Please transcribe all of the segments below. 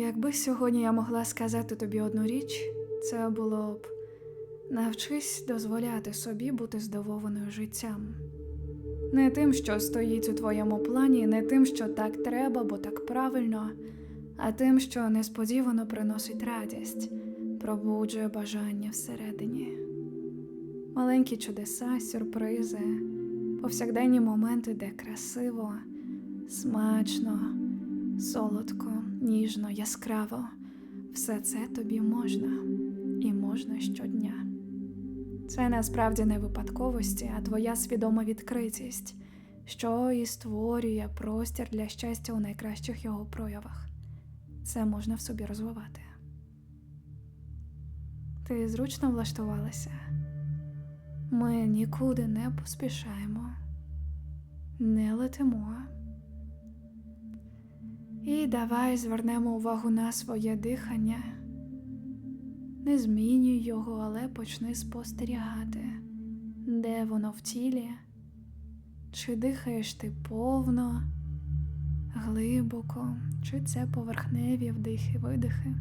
Якби сьогодні я могла сказати тобі одну річ, це було б навчись дозволяти собі бути здивованою життям. Не тим, що стоїть у твоєму плані, не тим, що так треба, бо так правильно, а тим, що несподівано приносить радість, пробуджує бажання всередині. Маленькі чудеса, сюрпризи, повсякденні моменти, де красиво, смачно, солодко, ніжно, яскраво. Все це тобі можна і можна щодня. Це насправді не випадковості, а твоя свідома відкритість, що і створює простір для щастя у найкращих його проявах. Це можна в собі розвивати. Ти зручно влаштувалася. Ми нікуди не поспішаємо, не летимо. І давай звернемо увагу на своє дихання. Не змінюй його, але почни спостерігати, де воно в тілі, чи дихаєш ти повно, глибоко, чи це поверхневі вдихи-видихи.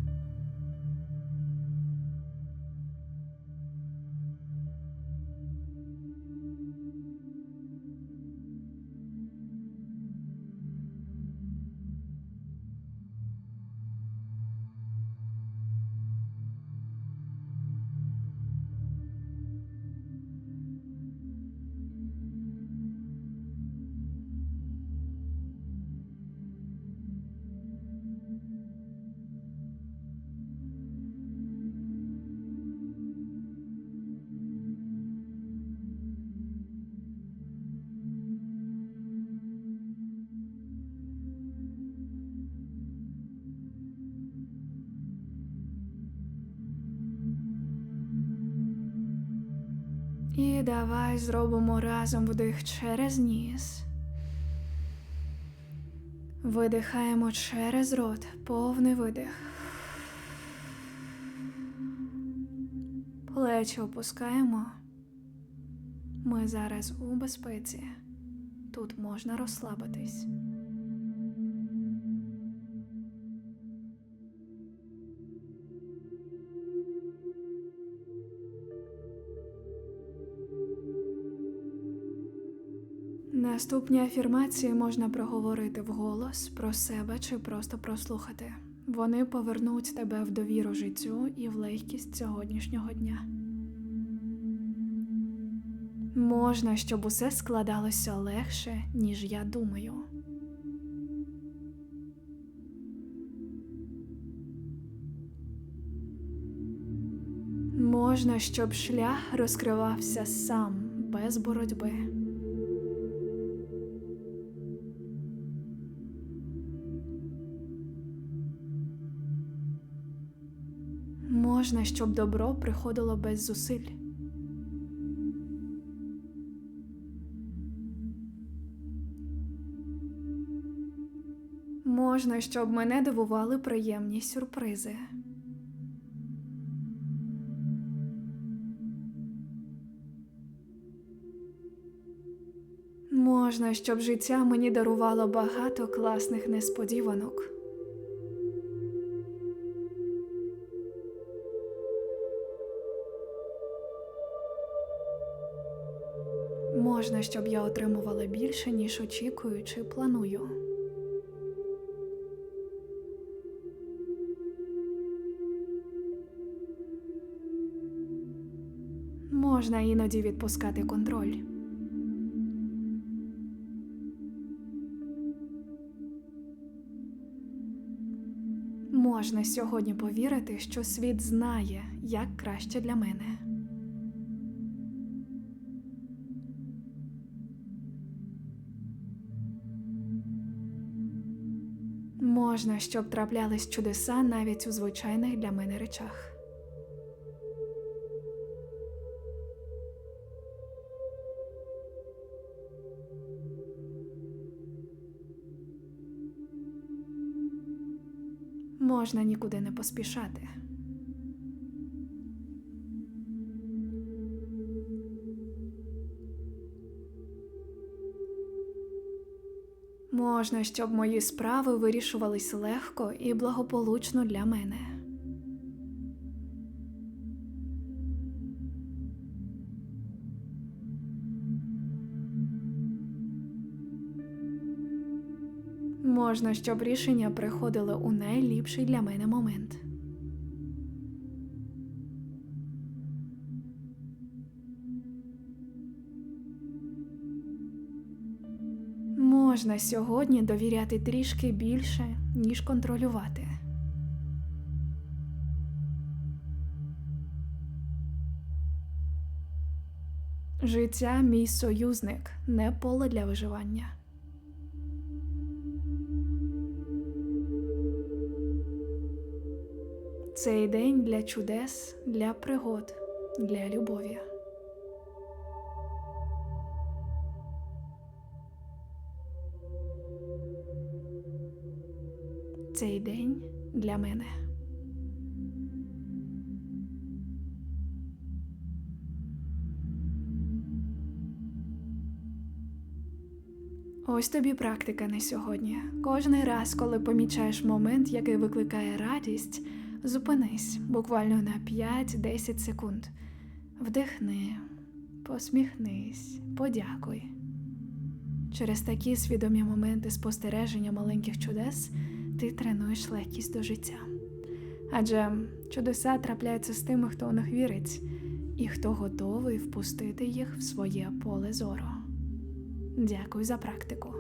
І давай зробимо разом вдих через ніс. Видихаємо через рот, повний видих. Плечі опускаємо. Ми зараз у безпеці. Тут можна розслабитись. Наступні афірмації можна проговорити вголос про себе чи просто прослухати. Вони повернуть тебе в довіру життю і в легкість сьогоднішнього дня. Можна, щоб усе складалося легше, ніж я думаю. Можна, щоб шлях розкривався сам, без боротьби. Можна, щоб добро приходило без зусиль. Можна, щоб мене дивували приємні сюрпризи. Можна, щоб життя мені дарувало багато класних несподіванок. Можна, щоб я отримувала більше, ніж очікую чи планую. Можна іноді відпускати контроль. Можна сьогодні повірити, що світ знає, як краще для мене. Можна, щоб траплялись чудеса навіть у звичайних для мене речах. Можна нікуди не поспішати. Можна, щоб мої справи вирішувались легко і благополучно для мене. Можна, щоб рішення приходили у найліпший для мене момент. Можна сьогодні довіряти трішки більше, ніж контролювати. Життя мій союзник, не поле для виживання. Цей день для чудес, для пригод, для любові. Цей день для мене. Ось тобі практика на сьогодні. Кожний раз, коли помічаєш момент, який викликає радість, зупинись буквально на 5-10 секунд. Вдихни, посміхнись, подякуй. Через такі свідомі моменти спостереження маленьких чудес ти тренуєш легкість до життя. Адже чудеса трапляються з тими, хто у них вірить, і хто готовий впустити їх в своє поле зору. Дякую за практику.